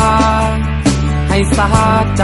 า สาใจ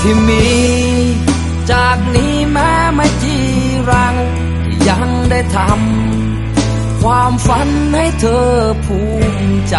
ที่มี จากนี้แม้ไม่จีรัง ยังได้ทำความฝันให้เธอภูมิใจ